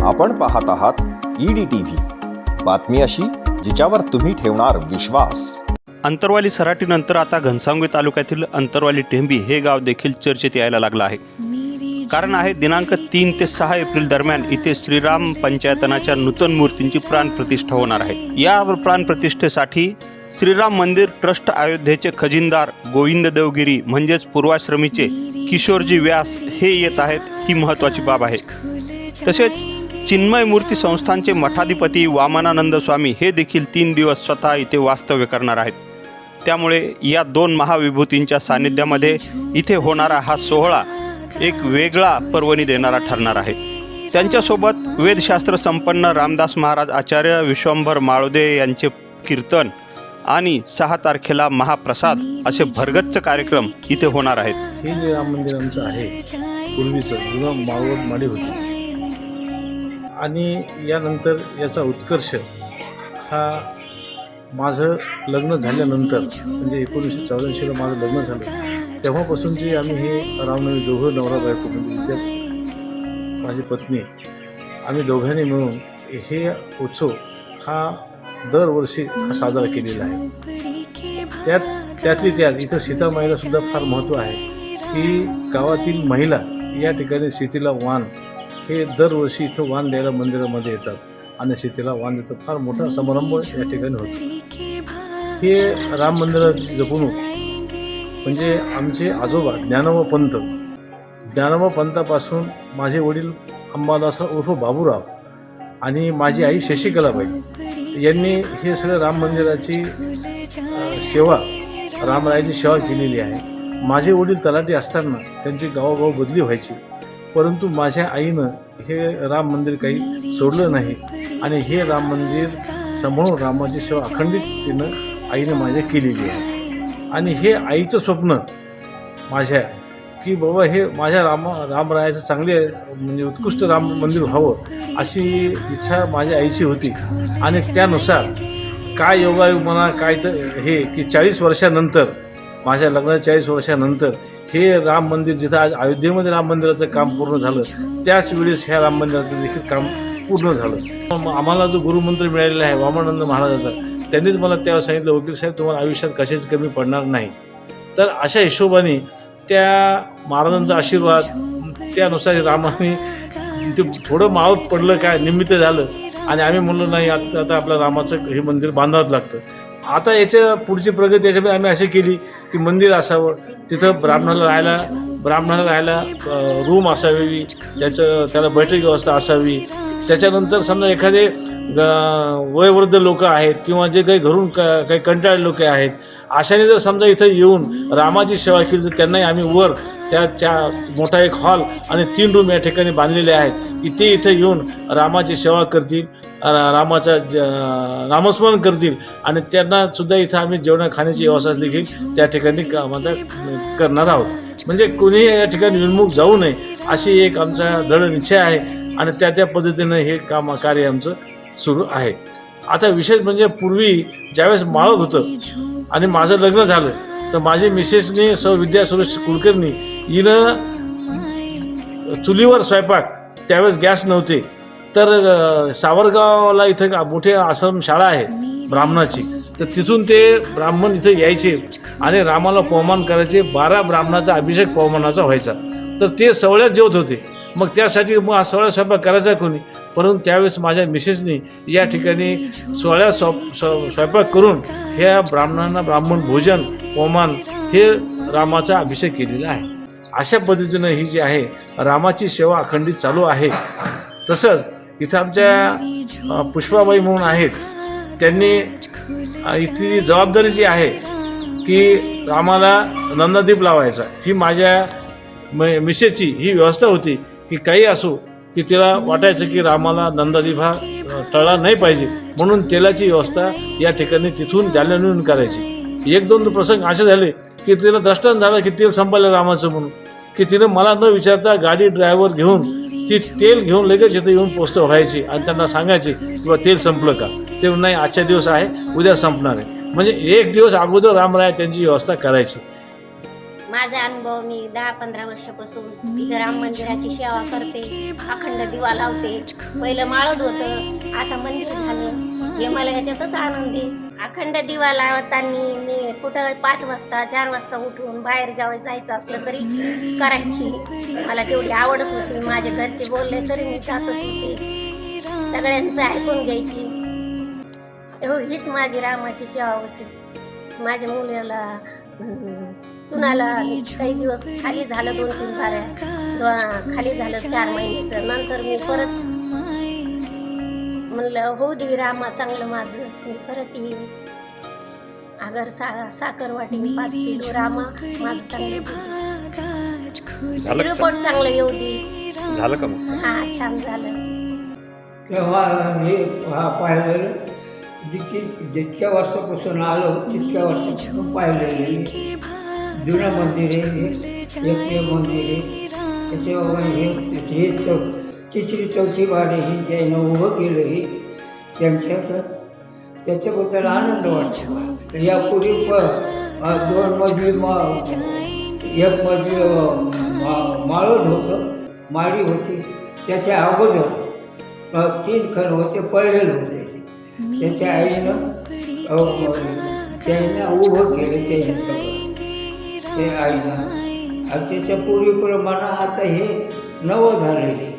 आपण पाहत आहात ईडी टीव्ही बातमी अशी जिच्यावर तुम्ही ठेवणार विश्वास. अंतरवाली सराटीनंतर आता घनसावंगी तालुक्यातील अंतरवाली टेंबी हे गाव देखील चर्चेत यायला लागलं आहे. कारण आहे दिनांक तीन ते सहा एप्रिल दरम्यान इथे श्रीराम पंचायतनाच्या नूतन मूर्तींची प्राणप्रतिष्ठा होणार आहे. या प्राणप्रतिष्ठेसाठी श्रीराम मंदिर ट्रस्ट अयोध्येचे खजिनदार गोविंद देवगिरी म्हणजेच पूर्वाश्रमीचे किशोरजी व्यास हे येत आहेत ही महत्त्वाची बाब आहे. तसेच चिन्मय मूर्ती संस्थानचे मठाधिपती वामनानंद स्वामी हे देखील तीन दिवस स्वतः इथे वास्तव्य करणार आहेत. त्यामुळे या दोन महाविभूतींच्या सान्निध्यामध्ये इथे होणारा हा सोहळा एक वेगळा पर्वणी देणारा ठरणार आहे. त्यांच्यासोबत वेदशास्त्र संपन्न रामदास महाराज आचार्य विश्वंभर माळोदे यांचे कीर्तन आणि सहा तारखेला महाप्रसाद असे भरगच्च कार्यक्रम इथे होणार आहेत. हे जे राम मंदिर आमचं आहे पूर्वीचं जुनं माळवड माडी होती. आणि यानंतर याचा उत्कर्ष हा माझं लग्न झाल्यानंतर म्हणजे एकोणीसशे चौऱ्याऐंशीला माझं लग्न झालं तेव्हापासूनची आम्ही हे रामनवमी दोघं नवरा बायको म्हणजे माझी पत्नी आम्ही दोघांनी मिळून हे उत्सव हा दरवर्षी हा साजरा केलेला आहे. त्यात त्यातली त्यात इथं सीतामाईला सुद्धा फार महत्त्व आहे की गावातील महिला या ठिकाणी सीतेला वाण हे दरवर्षी इथं वाण द्यायला मंदिरामध्ये येतात. आणि सीतेला वाण देतं फार मोठा समारंभ या ठिकाणी होतो. हे राम मंदिराची जपणूक म्हणजे आमचे आजोबा ज्ञानव पंत. ज्ञानव पंतापासून माझे वडील अंबादासराव उर्फ बाबूराव आणि माझी आई शशिकलाबाई यांनी हे सगळं राम मंदिराची सेवा रामरायाची सेवा केलेली आहे. माझे वडील तलाठी असताना त्यांची गावोगाव बदली व्हायची. परंतु माझ्या आईनं हे राम मंदिर काही सोडलं नाही. आणि हे राम मंदिर सांभाळून रामाची सेवा अखंडिततेनं आईनं माझ्या केलेली आहे. आणि हे आईचं स्वप्न माझ्या की बाबा हे माझ्या राम रामरायाचं चांगले म्हणजे उत्कृष्ट राम मंदिर व्हावं अशी इच्छा माझ्या आईची होती. आणि त्यानुसार काय योगायोग म्हणा काय तर हे की चाळीस वर्षानंतर माझ्या लग्नाच्या चाळीस वर्षानंतर हे राम मंदिर जिथं आज अयोध्येमध्ये राम मंदिराचं काम पूर्ण झालं त्याच वेळेस ह्या राम मंदिराचं देखील काम पूर्ण झालं. मग आम्हाला जो गुरुमंत्र मिळालेला आहे वामानंद महाराजाचा त्यांनीच मला तेव्हा सांगितलं वकील साहेब तुम्हाला आयुष्यात कशाची कमी पडणार नाही. तर अशा हिशोबाने त्या महाराजांचा आशीर्वाद त्यानुसार रामाने ते थोडं मावत पडलं काय निमित्त झालं. आणि आम्ही म्हणलो नाही आता आता आपल्या रामाचं हे मंदिर बांधावं लागतं. आता याच्या पुढची प्रगती याच्यामध्ये आम्ही अशी केली की मंदिर असावं तिथं ब्राह्मणाला राहायला ब्राह्मणाला राहायला रूम असावी त्याचं त्याला बैठक व्यवस्था असावी. त्याच्यानंतर समजा एखादे ग- वयोवृद्ध लोक आहेत किंवा जे काही घरून क काही कंटाळले लोक आहेत अशाने जर समजा इथं येऊन रामाची सेवा केली तर त्यांनाही आम्ही वर त्या त्या मोठा एक हॉल आणि तीन रूम या ठिकाणी बांधलेले आहेत. की ते इथं येऊन रामाची सेवा करतील रा- रामाचा ज- नामस्मरण करतील आणि त्यांना सुद्धा इथं आम्ही जेवणा खाण्याची व्यवस्था देखील त्या ठिकाणी क- करणार आहोत. म्हणजे कोणीही या ठिकाणी विन्मुख जाऊ नये अशी एक आमचा दृढ निश्चय आहे आणि त्या त्या पद्धतीनं हे काम कार्य आमचं सुरू आहे. आता विशेष म्हणजे पूर्वी ज्यावेळेस माळत होतं आणि माझं लग्न झालं तर माझी मिसेसने सौ विद्या सुरेश कुलकर्णी हिनं चुलीवर स्वयंपाक त्यावेळेस गॅस नव्हते. तर सावरगावला इथं का- मोठे आश्रम शाळा आहे ब्राह्मणाची. तर तिथून ते ब्राह्मण इथं यायचे आणि रामाला पवमान करायचे. बारा ब्राह्मणाचा अभिषेक पवमानाचा व्हायचा. तर ते सवळ्यात जेवत होते. मग त्यासाठी मग हा स्वयंपाक करायचा कोणी? परंतु त्यावेळेस माझ्या मिसेसनी या ठिकाणी सोळ्या स्व स्व- स्वयंपाक करून ह्या ब्राह्मणांना ब्राह्मण भोजन पवमान हे रामाचा अभिषेक केलेला आहे. अशा पद्धतीनं ही जी आहे रामाची सेवा अखंडित चालू आहे. तसंच इथं आमच्या पुष्पाबाई म्हणून आहेत. त्यांनी इथली जी जबाबदारी जी आहे की रामाला नंदादीप लावायचा. ही माझ्या म ही व्यवस्था होती की काही असो की तिला वाटायचं की रामाला नंदादीप हा टळला नाही पाहिजे. म्हणून तेलाची व्यवस्था या ठिकाणी तिथून जालन्याहून करायची. एक दोन प्रसंग असे झाले की तिला दृष्टांत झालं की तेल संपलं रामाचं म्हणून. की तिनं मला न विचारता गाडी ड्रायव्हर घेऊन ती तेल घेऊन लगेच इथं येऊन पोस्ट व्हायची आणि त्यांना सांगायची किंवा तेल संपलं का? ते नाही आजच्या दिवस आहे उद्या संपणार आहे. म्हणजे एक दिवस अगोदर रामराय त्यांची व्यवस्था करायची. माझा अनुभव मी दहा पंधरा वर्षापासून राम मंदिराची सेवा करते अखंड दिवा लावते पहिलं माळद होतं आता मंदिर झालं. हे मला याच्यातच आनंद आहे. अखंड दिवा लावताना मी कुठं पाच वाजता चार वाजता उठून बाहेर गावी जायचं असलं तरी करायची. मला तेवढी आवडच होती. माझे घरचे बोलले तरी मी जातच होते. सगळ्यांचं ऐकून घ्यायची. हो हीच माझी रामाची सेवा होती. माझ्या मुलाला सुनाला काही दिवस खाली झालं दोन तीन बाऱ्या दो- खाली झालं चार महिन्याचं नंतर मी परत म्हणलं होऊ दे रामा चांगलं माझं. मी परत येईन. अगर सा साखर वाटेल पाच किलो रामा माझं चांगलं रिपोर्ट चांगलं? येऊ दे. झालं का मग हा छान झालं. तेव्हा हे हा पाहिलेलं जितकी जितक्या वर्षापासून आलो तितक्या वर्षापासून पाहिलेलं जुनं मंदिर आहे एकमेव मंदिर आहे त्याच्यावर हे हे चौ तिसरी चौथी बारी ही ज्यानं उभं केलं हे त्यांच्या त्याच्याबद्दल आनंद वाटतो. यापूर्वी दोन मजली मा एक मजली माळद होतं माळी होती त्याच्या अगोदर तीन खण होते पडलेले होते. त्याच्या आईनं त्यानं उभं केलं त्याच्या ते आईनं आणि त्याच्या पूर्वीप्रमाणे आता हे नवं झालेले